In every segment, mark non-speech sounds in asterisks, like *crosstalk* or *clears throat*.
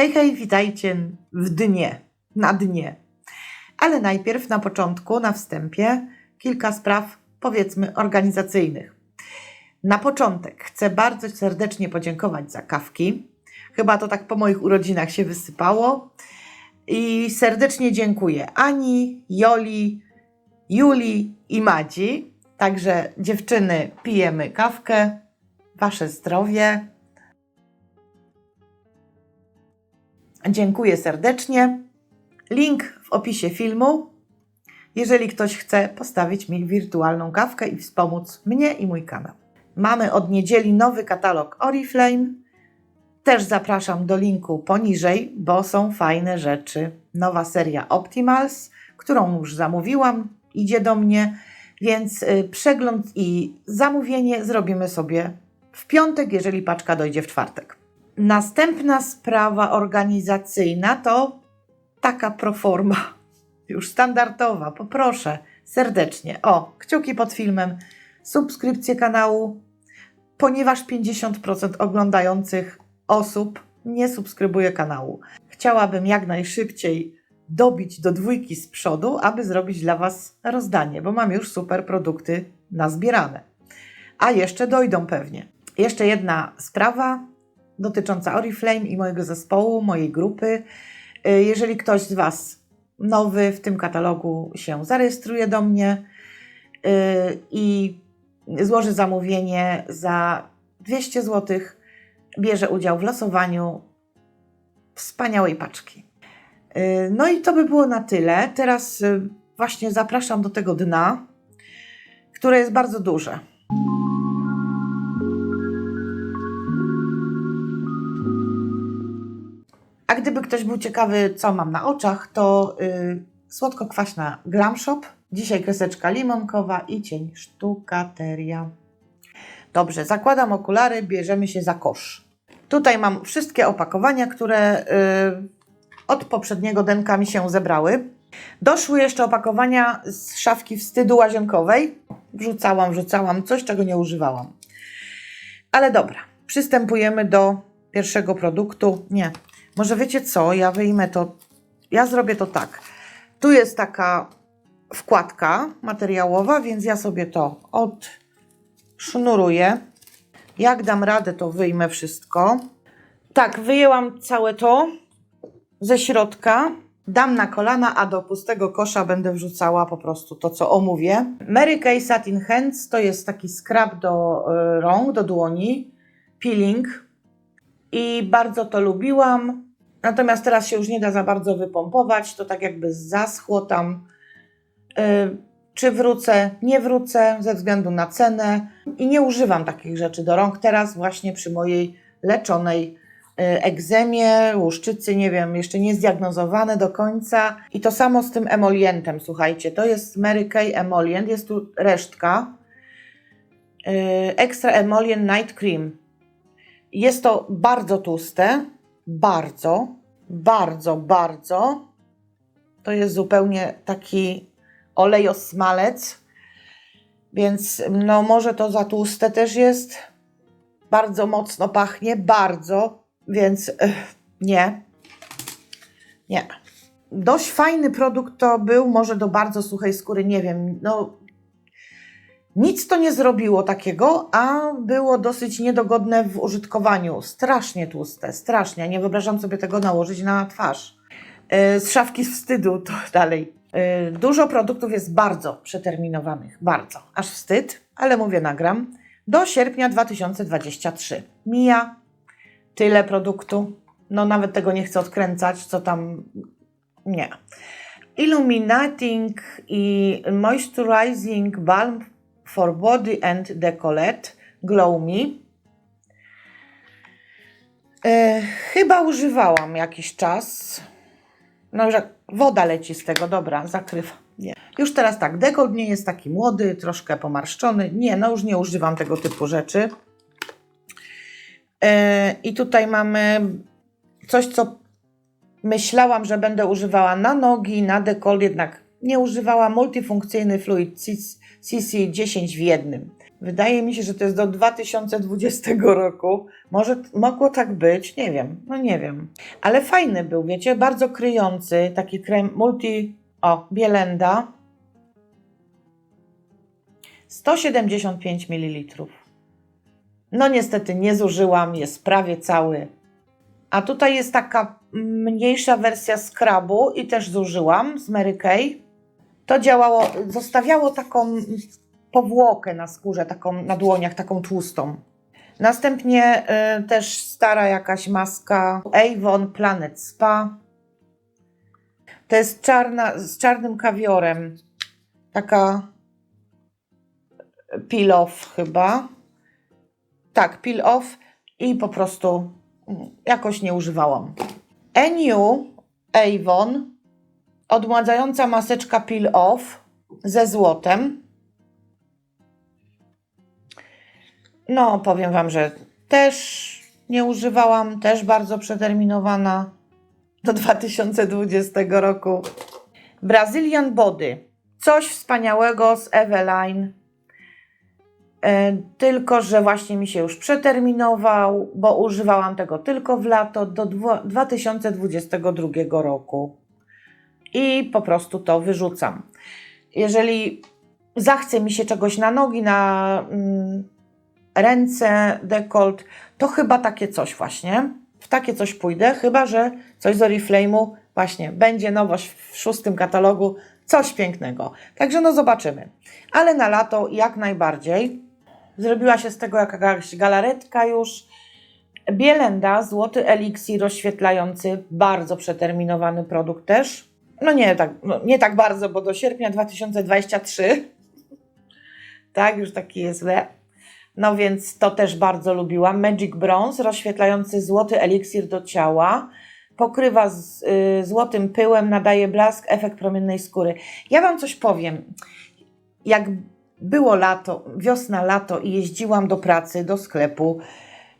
Hej, hej, witajcie w dnie, na dnie. Ale najpierw na początku, na wstępie, kilka spraw, powiedzmy, organizacyjnych. Na początek chcę bardzo serdecznie podziękować za kawki. Chyba to tak po moich urodzinach się wysypało. I serdecznie dziękuję Ani, Joli, Julii i Madzi. Także dziewczyny, pijemy kawkę. Wasze zdrowie. Dziękuję serdecznie. Link w opisie filmu. Jeżeli ktoś chce postawić mi wirtualną kawkę i wspomóc mnie i mój kanał. Mamy od niedzieli nowy katalog Oriflame. Też zapraszam do linku poniżej, bo są fajne rzeczy. Nowa seria Optimals, którą już zamówiłam, idzie do mnie, więc y, przegląd i zamówienie zrobimy sobie w piątek, jeżeli paczka dojdzie w czwartek. Następna sprawa organizacyjna to taka proforma, już standardowa. Poproszę serdecznie o kciuki pod filmem, subskrypcję kanału, ponieważ 50% oglądających osób nie subskrybuje kanału. Chciałabym jak najszybciej dobić do dwójki z przodu, aby zrobić dla Was rozdanie, bo mam już super produkty nazbierane. A jeszcze dojdą pewnie. Jeszcze jedna sprawa dotycząca Oriflame i mojego zespołu, mojej grupy. Y, Jeżeli ktoś z Was nowy w tym katalogu się zarejestruje do mnie y, i złoży zamówienie za 200 zł, bierze udział w losowaniu wspaniałej paczki. Y, No i to by było na tyle. Teraz właśnie zapraszam do tego dna, które jest bardzo duże. A gdyby ktoś był ciekawy, co mam na oczach, to y, słodko-kwaśna Glam Shop, dzisiaj kreseczka limonkowa i cień sztukateria. Dobrze, zakładam okulary, bierzemy się za kosz. Tutaj mam wszystkie opakowania, które y, od poprzedniego denka mi się zebrały. Doszły jeszcze opakowania z szafki wstydu łazienkowej. Wrzucałam, wrzucałam coś, czego nie używałam. Ale dobra, przystępujemy do pierwszego produktu. Nie, może wiecie co? Ja wyjmę to. Ja zrobię to tak. Tu jest taka wkładka materiałowa, więc ja sobie to odsznuruję. Jak dam radę, to wyjmę wszystko. Tak, wyjęłam całe to ze środka. Dam na kolana, a do pustego kosza będę wrzucała po prostu to, co omówię. Mary Kay Satin Hands to jest taki skrab do y, rąk, do dłoni, peeling i bardzo to lubiłam. Natomiast teraz się już nie da za bardzo wypompować, to tak jakby zaschło tam. Y, Czy wrócę? Nie wrócę ze względu na cenę i nie używam takich rzeczy do rąk teraz właśnie przy mojej leczonej y, egzemie, łuszczycy, nie wiem, jeszcze nie zdiagnozowane do końca. I to samo z tym emolientem, słuchajcie, to jest Mary Kay Emolient, jest tu resztka. Y, Extra Emolient Night Cream. Jest to bardzo tłuste, bardzo, bardzo, bardzo. To jest zupełnie taki olejosmalec, więc no może to za tłuste też jest. Bardzo mocno pachnie, bardzo, więc nie. Nie. Dość fajny produkt to był, może do bardzo suchej skóry, nie wiem, no nic to nie zrobiło takiego, a było dosyć niedogodne w użytkowaniu. Strasznie tłuste, strasznie. Nie wyobrażam sobie tego nałożyć na twarz. Yy, Z szafki wstydu to *laughs* dalej. Yy, Dużo produktów jest bardzo przeterminowanych, bardzo. Aż wstyd, ale mówię, nagram. Do sierpnia 2023. Mija tyle produktu. No nawet tego nie chcę odkręcać, co tam... Nie. Illuminating i Moisturizing Balm for Body and Decolleté Glow Me. E, chyba używałam jakiś czas. No, że woda leci z tego, dobra, zakrywam. Nie. Już teraz tak, dekolt nie jest taki młody, troszkę pomarszczony. Nie, no już nie używam tego typu rzeczy. E, I tutaj mamy coś, co myślałam, że będę używała na nogi, na dekolt, jednak nie używałam multifunkcyjny fluid CC10 w jednym. Wydaje mi się, że to jest do 2020 roku. Może mogło tak być, nie wiem, no nie wiem. Ale fajny był, wiecie, bardzo kryjący, taki krem multi, o, Bielenda. 175 ml. No niestety nie zużyłam, jest prawie cały. A tutaj jest taka mniejsza wersja skrabu i też zużyłam z Mary Kay. To działało, zostawiało taką powłokę na skórze, taką na dłoniach, taką tłustą. Następnie y, też stara jakaś maska Avon Planet Spa. To jest czarna, z czarnym kawiorem. Taka peel off chyba. Tak, peel off i po prostu mm, jakoś nie używałam. Eniu Avon odmładzająca maseczka peel off ze złotem. No, powiem Wam, że też nie używałam, też bardzo przeterminowana do *laughs* 2020 roku. Brazilian Body. Coś wspaniałego z Eveline. E, tylko, że właśnie mi się już przeterminował, bo używałam tego tylko w lato do dwo- 2022 roku. I po prostu to wyrzucam. Jeżeli zachce mi się czegoś na nogi, na mm, ręce, dekolt, to chyba takie coś właśnie. W takie coś pójdę, chyba że coś z Oriflame'u właśnie będzie nowość w szóstym katalogu, coś pięknego. Także no zobaczymy. Ale na lato jak najbardziej. Zrobiła się z tego jakaś galaretka już. Bielenda, złoty eliksir rozświetlający, bardzo przeterminowany produkt też. No nie tak, no nie tak bardzo, bo do sierpnia 2023. *laughs* tak, już taki jest. le. No więc to też bardzo lubiłam. Magic Bronze, rozświetlający złoty eliksir do ciała. Pokrywa z y, złotym pyłem, nadaje blask, efekt promiennej skóry. Ja Wam coś powiem. Jak było lato, wiosna, lato i jeździłam do pracy, do sklepu,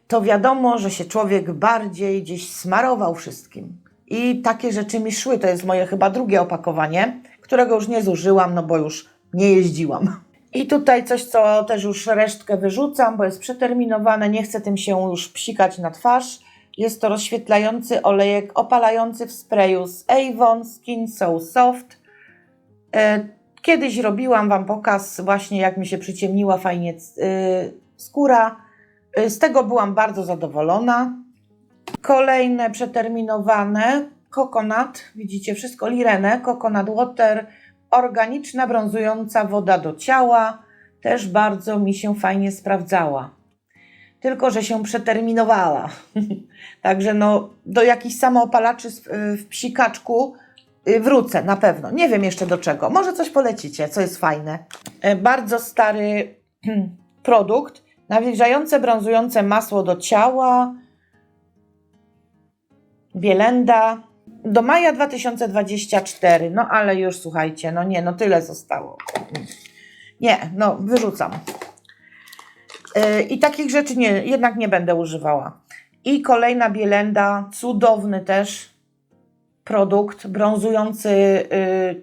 to wiadomo, że się człowiek bardziej gdzieś smarował wszystkim. I takie rzeczy mi szły. To jest moje chyba drugie opakowanie, którego już nie zużyłam, no bo już nie jeździłam. I tutaj coś, co też już resztkę wyrzucam, bo jest przeterminowane, nie chcę tym się już psikać na twarz. Jest to rozświetlający olejek opalający w sprayu z Avon Skin So Soft. E, Kiedyś robiłam Wam pokaz właśnie jak mi się przyciemniła fajnie y, skóra. Y, Z tego byłam bardzo zadowolona. Kolejne przeterminowane Coconut, widzicie wszystko, Lirene, Coconut Water, organiczna brązująca woda do ciała, też bardzo mi się fajnie sprawdzała. Tylko, że się przeterminowała. *laughs* Także no, do jakichś samoopalaczy w psikaczku y, wrócę na pewno. Nie wiem jeszcze do czego. Może coś polecicie, co jest fajne. E, Bardzo stary *clears throat* produkt. Nawilżające, brązujące masło do ciała. Bielenda. Do maja 2024. No ale już słuchajcie, no nie, no tyle zostało. Nie, no wyrzucam. Yy, I takich rzeczy nie, jednak nie będę używała. I kolejna bielenda, cudowny też produkt, brązujący yy,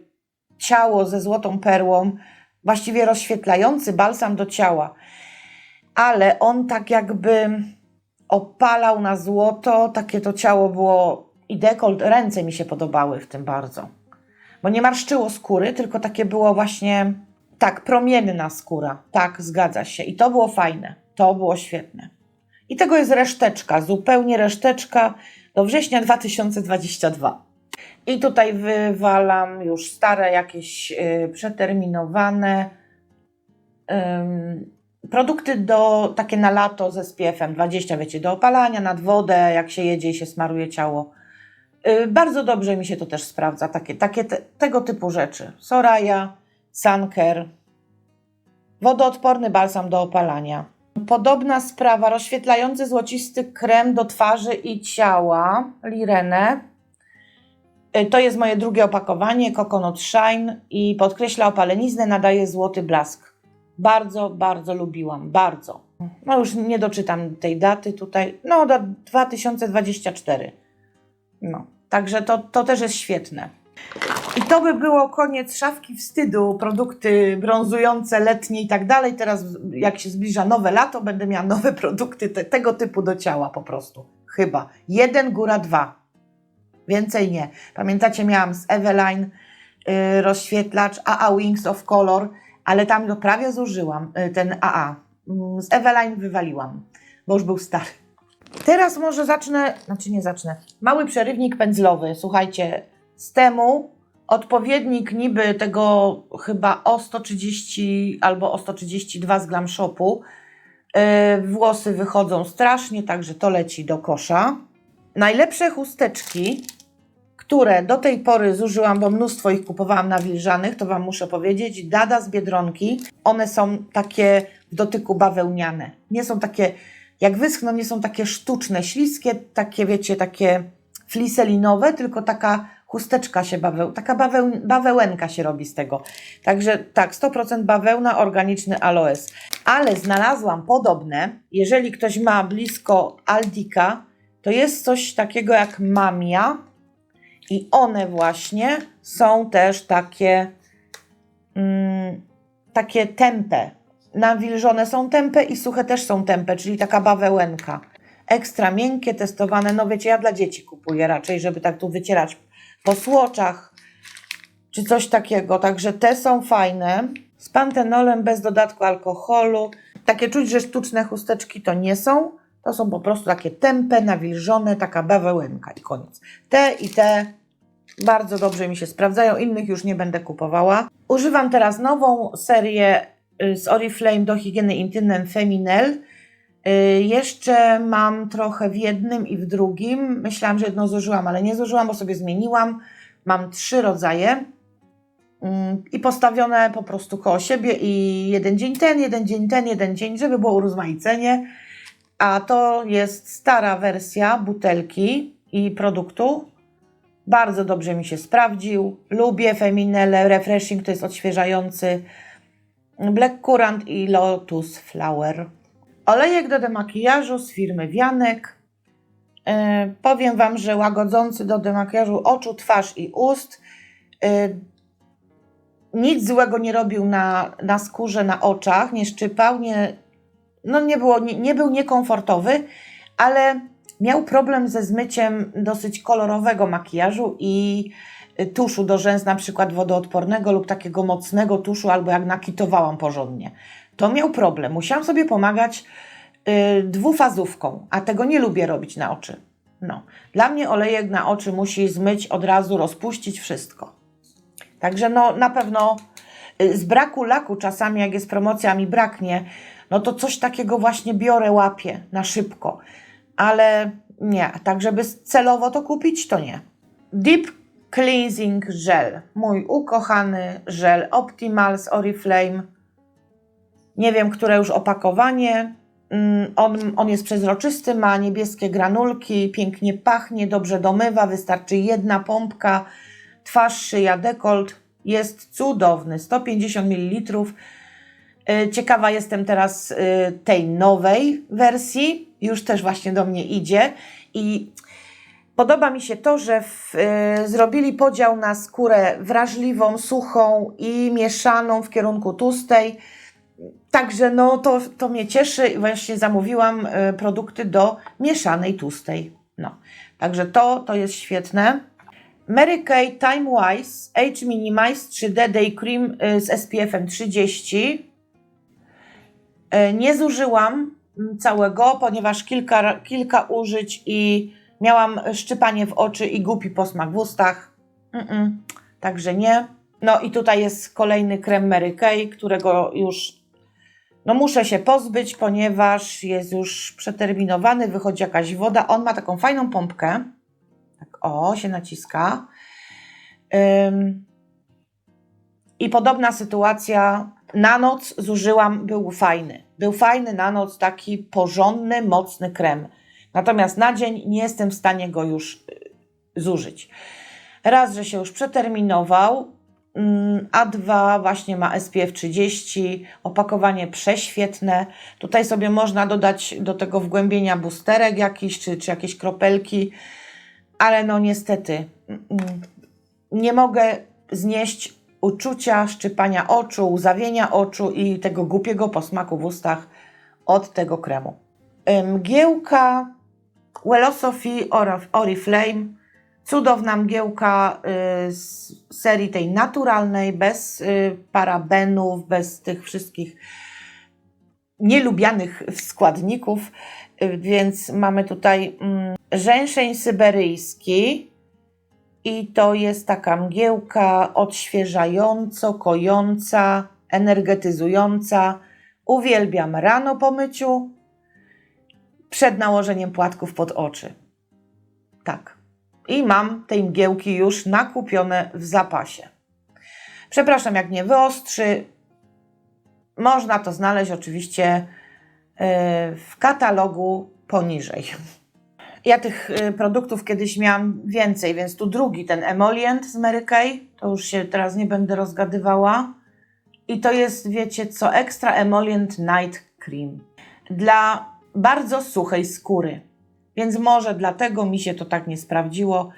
ciało ze złotą perłą, właściwie rozświetlający balsam do ciała. Ale on tak jakby opalał na złoto, takie to ciało było i dekolt, ręce mi się podobały w tym bardzo. Bo nie marszczyło skóry, tylko takie było właśnie, tak, promienna skóra. Tak, zgadza się. I to było fajne. To było świetne. I tego jest reszteczka, zupełnie reszteczka do września 2022. I tutaj wywalam już stare, jakieś y, przeterminowane ym, produkty do, takie na lato ze SPF-em 20, wiecie, do opalania, nad wodę, jak się jedzie i się smaruje ciało. Y, bardzo dobrze mi się to też sprawdza, takie, takie te, tego typu rzeczy. Soraya, Sunker, wodoodporny balsam do opalania. Podobna sprawa, rozświetlający złocisty krem do twarzy i ciała, Lirene. Y, To jest moje drugie opakowanie, Coconut Shine i podkreśla opaleniznę, nadaje złoty blask. Bardzo, bardzo lubiłam, bardzo. No już nie doczytam tej daty tutaj, no do 2024. No, także to, to też jest świetne. I to by było koniec szafki wstydu, produkty brązujące, letnie i tak dalej. Teraz, jak się zbliża nowe lato, będę miała nowe produkty te, tego typu do ciała po prostu. Chyba. Jeden, góra dwa. Więcej nie. Pamiętacie, miałam z Eveline y, rozświetlacz AA Wings of Color, ale tam go prawie zużyłam, y, ten AA. Mm, Z Eveline wywaliłam, bo już był stary. Teraz może zacznę, znaczy nie zacznę. Mały przerywnik pędzlowy, słuchajcie, z temu odpowiednik niby tego chyba o 130 albo o 132 z Glam Shopu. Yy, włosy wychodzą strasznie, także to leci do kosza. Najlepsze chusteczki, które do tej pory zużyłam, bo mnóstwo ich kupowałam na wilżanych, to Wam muszę powiedzieć, Dada z Biedronki, one są takie w dotyku bawełniane. Nie są takie, jak wyschną, nie są takie sztuczne, śliskie, takie wiecie, takie fliselinowe, tylko taka chusteczka się baweł, taka baweł, bawełenka się robi z tego. Także tak, 100% bawełna, organiczny aloes. Ale znalazłam podobne, jeżeli ktoś ma blisko Aldika, to jest coś takiego jak mamia i one właśnie są też takie mm, takie tępe. Nawilżone są tępe i suche też są tępe, czyli taka bawełenka. Ekstra miękkie, testowane. No wiecie, ja dla dzieci kupuję raczej, żeby tak tu wycierać po słoczach czy coś takiego. Także te są fajne. Z pantenolem bez dodatku alkoholu. Takie czuć, że sztuczne chusteczki to nie są. To są po prostu takie tępe, nawilżone, taka bawełenka i koniec. Te i te bardzo dobrze mi się sprawdzają, innych już nie będę kupowała. Używam teraz nową serię y, z Oriflame do higieny intymnej Feminel. Y, Jeszcze mam trochę w jednym i w drugim. Myślałam, że jedno zużyłam, ale nie zużyłam, bo sobie zmieniłam. Mam trzy rodzaje Mm, i postawione po prostu koło siebie i jeden dzień ten, jeden dzień ten, jeden dzień, żeby było urozmaicenie. A to jest stara wersja butelki i produktu. Bardzo dobrze mi się sprawdził. Lubię Feminele, Refreshing to jest odświeżający. Black Currant i Lotus Flower. Olejek do demakijażu z firmy Wianek. E, powiem Wam, że łagodzący do demakijażu oczu, twarz i ust. E, nic złego nie robił na, na skórze, na oczach, nie szczypał, nie, no nie, było, nie, nie był niekomfortowy, ale miał problem ze zmyciem dosyć kolorowego makijażu i y, tuszu do rzęs, na przykład wodoodpornego lub takiego mocnego tuszu, albo jak nakitowałam porządnie. To miał problem. Musiałam sobie pomagać y, dwufazówką, a tego nie lubię robić na oczy. No. Dla mnie olejek na oczy musi zmyć od razu, rozpuścić wszystko. Także no na pewno y, z braku laku czasami jak jest promocja mi braknie, no to coś takiego właśnie biorę, łapię na szybko. Ale nie, tak żeby celowo to kupić, to nie. Deep Cleansing Gel. Mój ukochany żel Optimal z Oriflame. Nie wiem, które już opakowanie. Mm, On, on jest przezroczysty, ma niebieskie granulki, pięknie pachnie, dobrze domywa, wystarczy jedna pompka twarz, szyja, dekolt. Jest cudowny, 150 ml. Y, Ciekawa jestem teraz y, tej nowej wersji, już też właśnie do mnie idzie i podoba mi się to, że w, y, zrobili podział na skórę wrażliwą, suchą i mieszaną w kierunku tłustej. Także no to, to mnie cieszy i właśnie zamówiłam produkty do mieszanej tłustej. No, także to, to jest świetne. Mary Kay Time Wise Age Minimize 3D Day Cream z SPF-em 30. Y, Nie zużyłam mm, całego, ponieważ kilka, kilka użyć i miałam szczypanie w oczy i głupi posmak w ustach. Mm-mm, także nie. No i tutaj jest kolejny krem Mary Kay, którego już no muszę się pozbyć, ponieważ jest już przeterminowany, wychodzi jakaś woda. On ma taką fajną pompkę. Tak, o, się naciska. Ym, I podobna sytuacja. Na noc zużyłam, był fajny. Był fajny na noc, taki porządny, mocny krem. Natomiast na dzień nie jestem w stanie go już y, zużyć. Raz, że się już przeterminował, mm, a dwa właśnie ma SPF 30, opakowanie prześwietne. Tutaj sobie można dodać do tego wgłębienia boosterek jakiś, czy, czy jakieś kropelki, ale no niestety mm, mm, nie mogę znieść uczucia szczypania oczu, łzawienia oczu i tego głupiego posmaku w ustach od tego kremu. Mgiełka Wellosophy Ori- Oriflame. Cudowna mgiełka y, z serii tej naturalnej, bez y, parabenów, bez tych wszystkich nielubianych składników. Y, Więc mamy tutaj mm, rzęszeń syberyjski i to jest taka mgiełka odświeżająco, kojąca, energetyzująca. Uwielbiam rano po myciu, przed nałożeniem płatków pod oczy. Tak. I mam tej mgiełki już nakupione w zapasie. Przepraszam, jak nie wyostrzy. Można to znaleźć oczywiście yy, w katalogu poniżej. Ja tych y, produktów kiedyś miałam więcej, więc tu drugi, ten emolient z Mary Kay, to już się teraz nie będę rozgadywała. I to jest, wiecie co, Extra Emollient Night Cream. Dla bardzo suchej skóry. Więc może dlatego mi się to tak nie sprawdziło,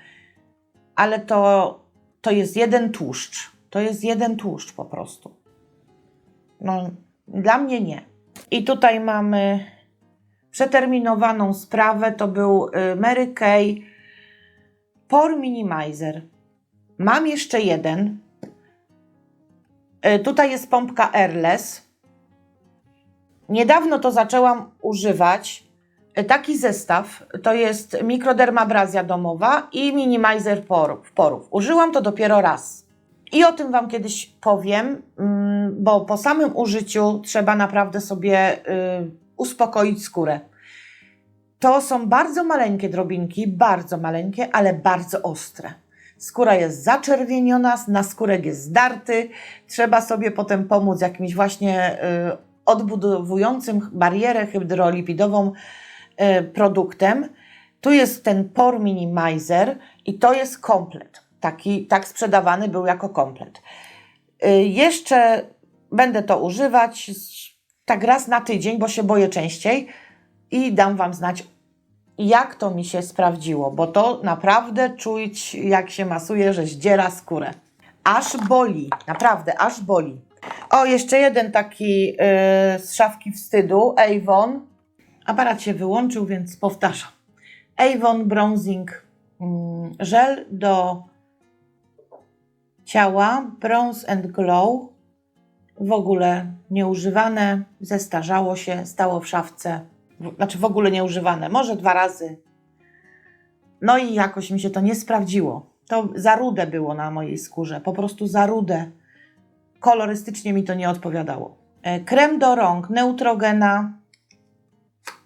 ale to, to jest jeden tłuszcz. To jest jeden tłuszcz po prostu. No, dla mnie nie. I tutaj mamy przeterminowaną sprawę. To był y, Mary Kay Pore Minimizer. Mam jeszcze jeden. Y, Tutaj jest pompka Airless. Niedawno to zaczęłam używać. Y, Taki zestaw to jest mikrodermabrazja domowa i minimizer porów. porów. Użyłam to dopiero raz. I o tym Wam kiedyś powiem, mm, bo po samym użyciu trzeba naprawdę sobie uspokoić skórę. To są bardzo maleńkie drobinki, bardzo maleńkie, ale bardzo ostre. Skóra jest zaczerwieniona, naskórek jest zdarty. Trzeba sobie potem pomóc jakimś właśnie y, odbudowującym barierę hydrolipidową y, produktem. Tu jest ten Pore Minimizer i to jest komplet. Taki, tak sprzedawany był jako komplet. Y, jeszcze będę to używać tak raz na tydzień, bo się boję częściej i dam Wam znać, jak to mi się sprawdziło, bo to naprawdę czuć, jak się masuje, że zdziera skórę. Aż boli, naprawdę, aż boli. O, jeszcze jeden taki yy, z szafki wstydu, Avon. Aparat się wyłączył, więc powtarzam. Avon Bronzing mm, żel do ciała, Bronze and Glow. W ogóle nieużywane, zestarzało się, stało w szafce. Znaczy w ogóle nieużywane, może dwa razy. No i jakoś mi się to nie sprawdziło. To za rude było na mojej skórze, po prostu za rude. Kolorystycznie mi to nie odpowiadało. E, Krem do rąk Neutrogena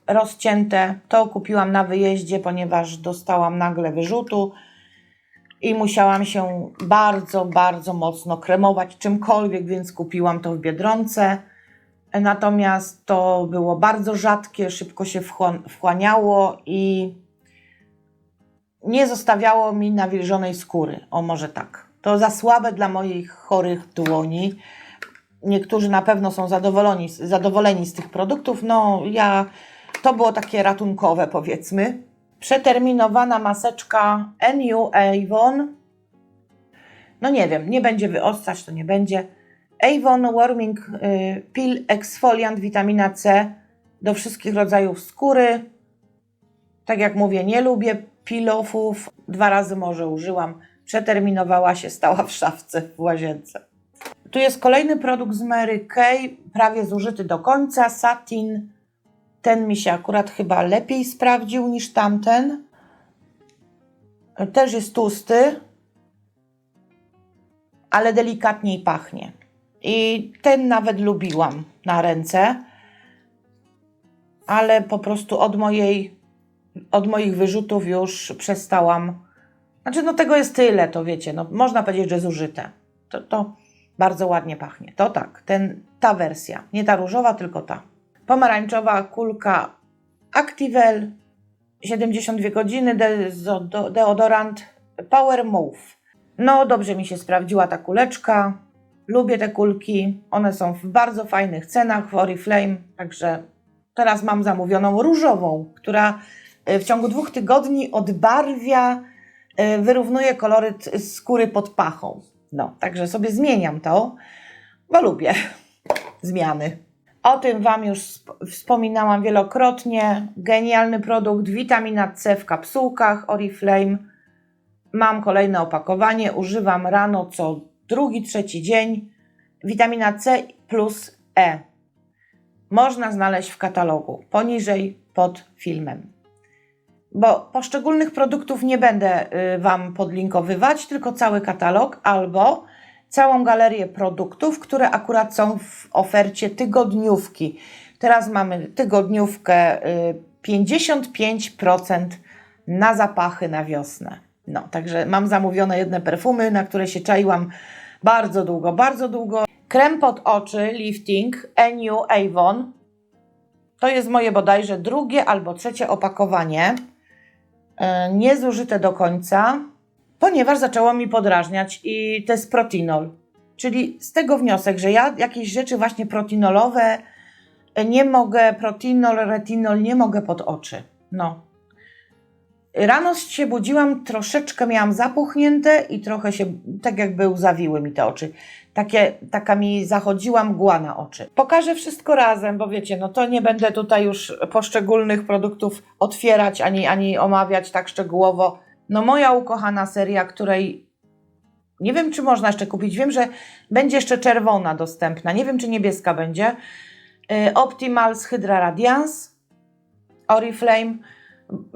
rozcięte. To kupiłam na wyjeździe, ponieważ dostałam nagle wyrzutu i musiałam się bardzo, bardzo mocno kremować czymkolwiek, więc kupiłam to w Biedronce. Natomiast to było bardzo rzadkie, szybko się wchłaniało i nie zostawiało mi nawilżonej skóry. O, może tak. To za słabe dla moich chorych dłoni. Niektórzy na pewno są zadowoleni, zadowoleni z tych produktów. No, ja to było takie ratunkowe, powiedzmy. Przeterminowana maseczka NU Avon. No nie wiem, nie będzie wyostrzać, to nie będzie. Avon Warming y, Peel Exfoliant Witamina C do wszystkich rodzajów skóry. Tak jak mówię, nie lubię peel-offów. Dwa razy może użyłam. Przeterminowała się, stała w szafce w łazience. Tu jest kolejny produkt z Mary Kay, prawie zużyty do końca. Satin. Ten mi się akurat chyba lepiej sprawdził niż tamten. Też jest tłusty, ale delikatniej pachnie. I ten nawet lubiłam na ręce, ale po prostu od mojej, od moich wyrzutów już przestałam. Znaczy, no tego jest tyle, to wiecie, no można powiedzieć, że zużyte. To, to bardzo ładnie pachnie. To tak, ten, ta wersja, nie ta różowa, tylko ta. Pomarańczowa kulka Activel, 72 godziny, deodorant Power Move. No, dobrze mi się sprawdziła ta kuleczka. Lubię te kulki. One są w bardzo fajnych cenach w Oriflame, także teraz mam zamówioną różową, która y, w ciągu dwóch tygodni odbarwia, y, wyrównuje koloryt skóry pod pachą. No, także sobie zmieniam to, bo lubię *laughs* zmiany. O tym Wam już sp- wspominałam wielokrotnie. Genialny produkt, witamina C w kapsułkach Oriflame. Mam kolejne opakowanie, używam rano co drugi, trzeci dzień. Witamina C plus E. Można znaleźć w katalogu, poniżej pod filmem. Bo poszczególnych produktów nie będę y, Wam podlinkowywać, tylko cały katalog albo całą galerię produktów, które akurat są w ofercie tygodniówki. Teraz mamy tygodniówkę y, 55% na zapachy na wiosnę. No, także mam zamówione jedne perfumy, na które się czaiłam bardzo długo, bardzo długo. Krem pod oczy lifting Enu Avon. To jest moje bodajże drugie albo trzecie opakowanie. E, Niezużyte do końca, ponieważ zaczęło mi podrażniać i to jest protinol. Czyli z tego wniosek, że ja jakieś rzeczy właśnie protinolowe e, nie mogę, protinol, retinol nie mogę pod oczy. No. Rano się budziłam, troszeczkę miałam zapuchnięte i trochę się, tak jakby łzawiły mi te oczy. Takie, taka mi zachodziła mgła na oczy. Pokażę wszystko razem, bo wiecie, no to nie będę tutaj już poszczególnych produktów otwierać ani, ani omawiać tak szczegółowo. No moja ukochana seria, której nie wiem, czy można jeszcze kupić. Wiem, że będzie jeszcze czerwona dostępna. Nie wiem, czy niebieska będzie. Y, Optimals Hydra Radiance, Oriflame,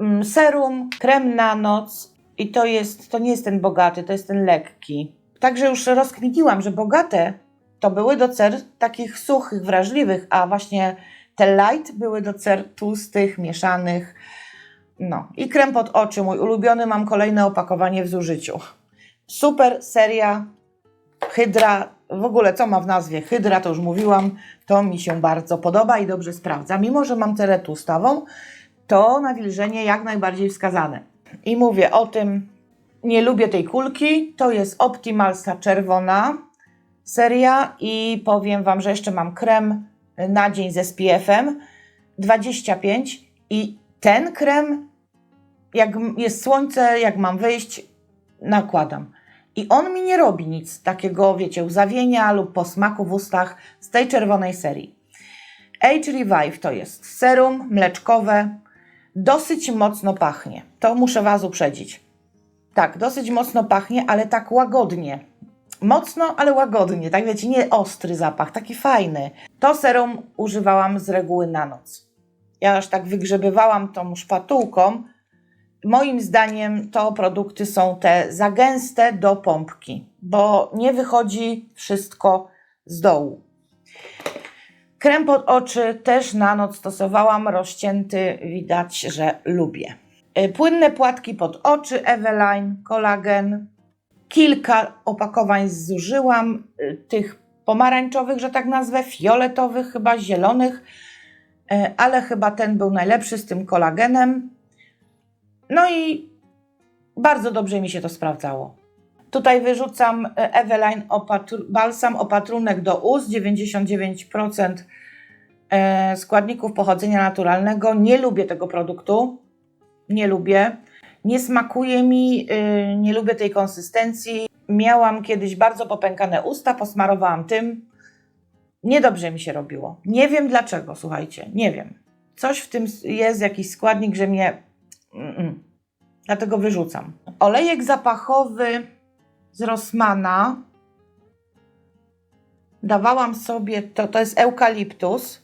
mm, serum, krem na noc i to jest, to nie jest ten bogaty, to jest ten lekki. Także już rozkminiłam, że bogate to były do cer takich suchych, wrażliwych, a właśnie te light były do cer tłustych, mieszanych. No i krem pod oczy, mój ulubiony, mam kolejne opakowanie w zużyciu. Super seria Hydra, w ogóle co ma w nazwie Hydra, to już mówiłam, to mi się bardzo podoba i dobrze sprawdza. Mimo, że mam cerę tłustawą, to nawilżenie jak najbardziej wskazane. I mówię o tym, nie lubię tej kulki, to jest Optimalsa czerwona seria i powiem Wam, że jeszcze mam krem na dzień z SPF-em 25 i ten krem, jak jest słońce, jak mam wyjść, nakładam. I on mi nie robi nic takiego, wiecie, łzawienia lub posmaku w ustach z tej czerwonej serii. Age Revive to jest serum mleczkowe, dosyć mocno pachnie. To muszę Was uprzedzić. Tak, dosyć mocno pachnie, ale tak łagodnie. Mocno, ale łagodnie. Tak wiecie, nie ostry zapach, taki fajny. To serum używałam z reguły na noc. Ja aż tak wygrzebywałam tą szpatułką. Moim zdaniem to produkty są te za gęste do pompki, bo nie wychodzi wszystko z dołu. Krem pod oczy też na noc stosowałam, rozcięty, widać, że lubię. Y, Płynne płatki pod oczy, Eveline, kolagen. Kilka opakowań zużyłam, y, tych pomarańczowych, że tak nazwę, fioletowych, chyba zielonych, y, ale chyba ten był najlepszy z tym kolagenem. No i bardzo dobrze mi się to sprawdzało. Tutaj wyrzucam e, Eveline opatru- balsam opatrunek do ust, 99% e, składników pochodzenia naturalnego. Nie lubię tego produktu. Nie lubię. Nie smakuje mi, y, nie lubię tej konsystencji. Miałam kiedyś bardzo popękane usta, posmarowałam tym. Niedobrze mi się robiło. Nie wiem dlaczego, słuchajcie, nie wiem. Coś w tym jest, jakiś składnik, że mnie. Mm-mm. Dlatego wyrzucam. Olejek zapachowy z Rossmana. Dawałam sobie, to, to jest eukaliptus.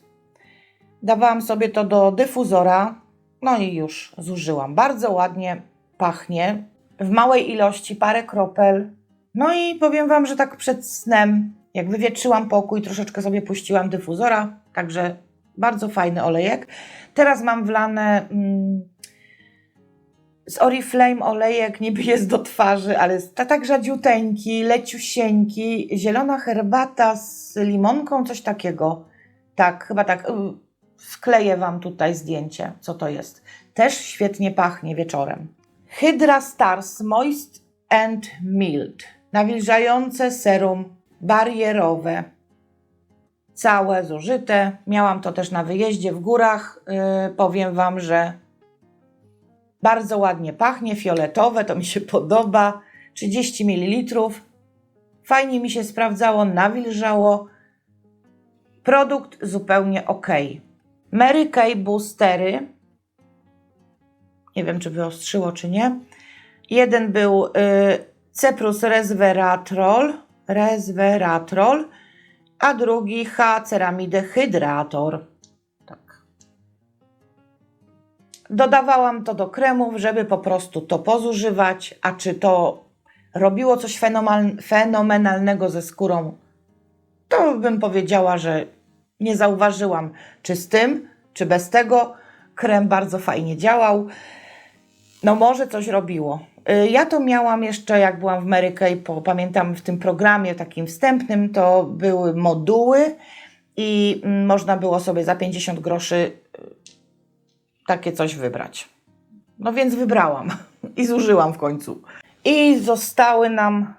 Dawałam sobie to do dyfuzora. No i już zużyłam. Bardzo ładnie pachnie. W małej ilości parę kropel. No i powiem Wam, że tak przed snem, jak wywietrzyłam pokój, troszeczkę sobie puściłam dyfuzora. Także bardzo fajny olejek. Teraz mam wlane mm, z Oriflame olejek, niby jest do twarzy, ale jest ta- tak rzadziuteńki, leciusieńki. Zielona herbata z limonką, coś takiego. Tak, chyba tak. y, Wkleję Wam tutaj zdjęcie, co to jest. Też świetnie pachnie wieczorem. Hydra Stars Moist and Mild. Nawilżające serum barierowe. Całe zużyte. Miałam to też na wyjeździe w górach. Yy, powiem Wam, że bardzo ładnie pachnie, fioletowe, to mi się *laughs* podoba. 30 ml. Fajnie mi się sprawdzało, nawilżało. Produkt zupełnie ok. Mary Kay Boostery. Nie wiem, czy wyostrzyło, czy nie. Jeden był y, Ceprus Resveratrol, Resveratrol, a drugi H. Ceramidę Hydrator. Dodawałam to do kremów, żeby po prostu to pozużywać, a czy to robiło coś fenomenal- fenomenalnego ze skórą, to bym powiedziała, że nie zauważyłam, czy z tym, czy bez tego. Krem bardzo fajnie działał. No może coś robiło. Y, Ja to miałam jeszcze, jak byłam w Mary Kay, po, pamiętam w tym programie takim wstępnym, to były moduły i mm, można było sobie za 50 groszy y, takie coś wybrać. No więc wybrałam *laughs* i zużyłam w końcu. I zostały nam,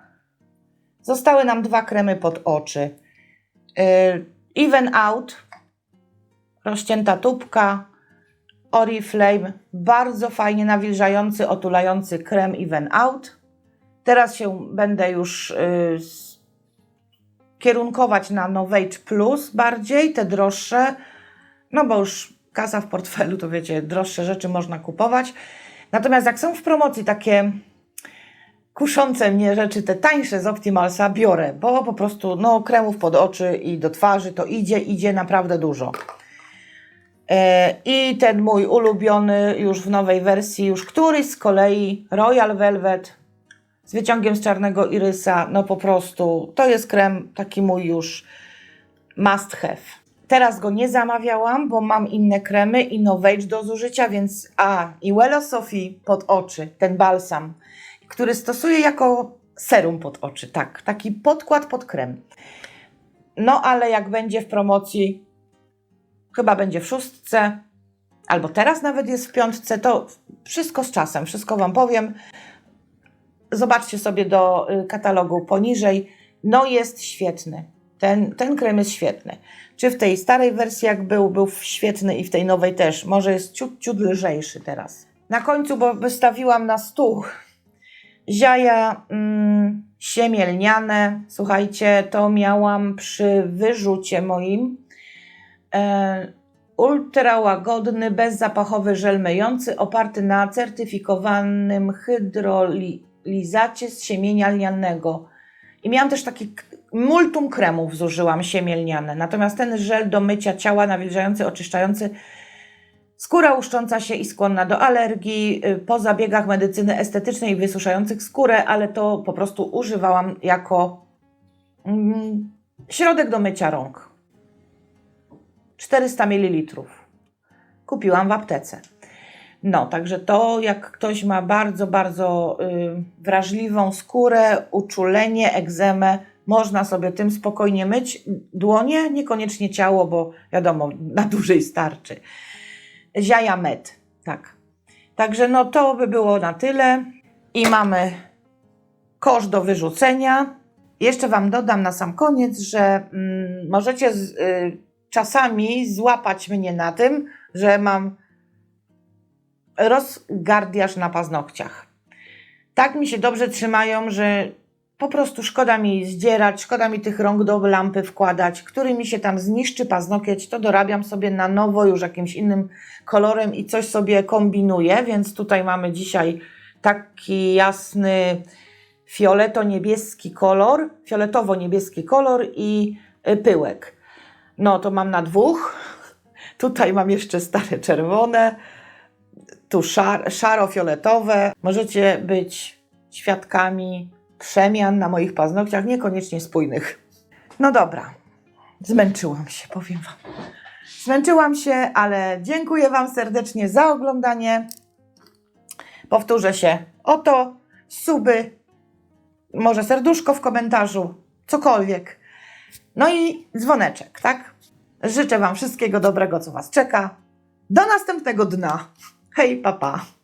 zostały nam dwa kremy pod oczy. Y, Even Out, rozcięta tubka, Oriflame, bardzo fajnie nawilżający, otulający krem Even Out. Teraz się będę już y, s- kierunkować na Novage Plus bardziej, te droższe, no bo już kasa w portfelu, to wiecie, droższe rzeczy można kupować. Natomiast jak są w promocji takie kuszące mnie rzeczy, te tańsze z Optimalsa, biorę, bo po prostu no, kremów pod oczy i do twarzy to idzie, idzie naprawdę dużo. E, I ten mój ulubiony już w nowej wersji, już któryś z kolei Royal Velvet z wyciągiem z czarnego irysa, no po prostu to jest krem taki mój już must have. Teraz go nie zamawiałam, bo mam inne kremy i Novage do zużycia, więc a i Wello Sophie pod oczy, ten balsam, który stosuję jako serum pod oczy, tak, taki podkład pod krem. No ale jak będzie w promocji, chyba będzie w szóstce, albo teraz nawet jest w piątce, to wszystko z czasem, wszystko Wam powiem. Zobaczcie sobie do y, katalogu poniżej. No jest świetny. Ten, ten krem jest świetny. Czy w tej starej wersji jak był, był świetny i w tej nowej też. Może jest ciut, ciut lżejszy teraz. Na końcu, bo wystawiłam na stół ziaja mm, siemielniane. Słuchajcie, to miałam przy wyrzucie moim. E, ultra łagodny, bezzapachowy żel myjący oparty na certyfikowanym hydrolizacie z siemienia lnianego. I miałam też taki multum kremów zużyłam siemię lniane. Natomiast ten żel do mycia ciała nawilżający, oczyszczający Skóra łuszcząca się i skłonna do alergii, y, po zabiegach medycyny estetycznej wysuszających skórę, ale to po prostu używałam jako mm, środek do mycia rąk. 400 ml. Kupiłam w aptece. No, także to jak ktoś ma bardzo, bardzo y, wrażliwą skórę, uczulenie, egzemę, można sobie tym spokojnie myć dłonie, niekoniecznie ciało, bo wiadomo, na dłużej starczy. Ziaja med, tak. Także no to by było na tyle. I mamy kosz do wyrzucenia. Jeszcze Wam dodam na sam koniec, że mm, możecie z, y, czasami złapać mnie na tym, że mam rozgardiaż na paznokciach. Tak mi się dobrze trzymają, że po prostu szkoda mi zdzierać, szkoda mi tych rąk do lampy wkładać, który mi się tam zniszczy paznokieć, to dorabiam sobie na nowo już jakimś innym kolorem i coś sobie kombinuję, więc tutaj mamy dzisiaj taki jasny fioleto-niebieski kolor, fioletowo-niebieski kolor i y, pyłek. No to mam na dwóch. *laughs* Tutaj mam jeszcze stare czerwone, tu szar, szaro-fioletowe. Możecie być świadkami przemian na moich paznokciach, niekoniecznie spójnych. No dobra, zmęczyłam się, powiem Wam. Zmęczyłam się, ale dziękuję Wam serdecznie za oglądanie. Powtórzę się. Oto suby, może serduszko w komentarzu, cokolwiek. No i dzwoneczek, tak? Życzę Wam wszystkiego dobrego, co Was czeka. Do następnego dna. Hej, papa. Pa.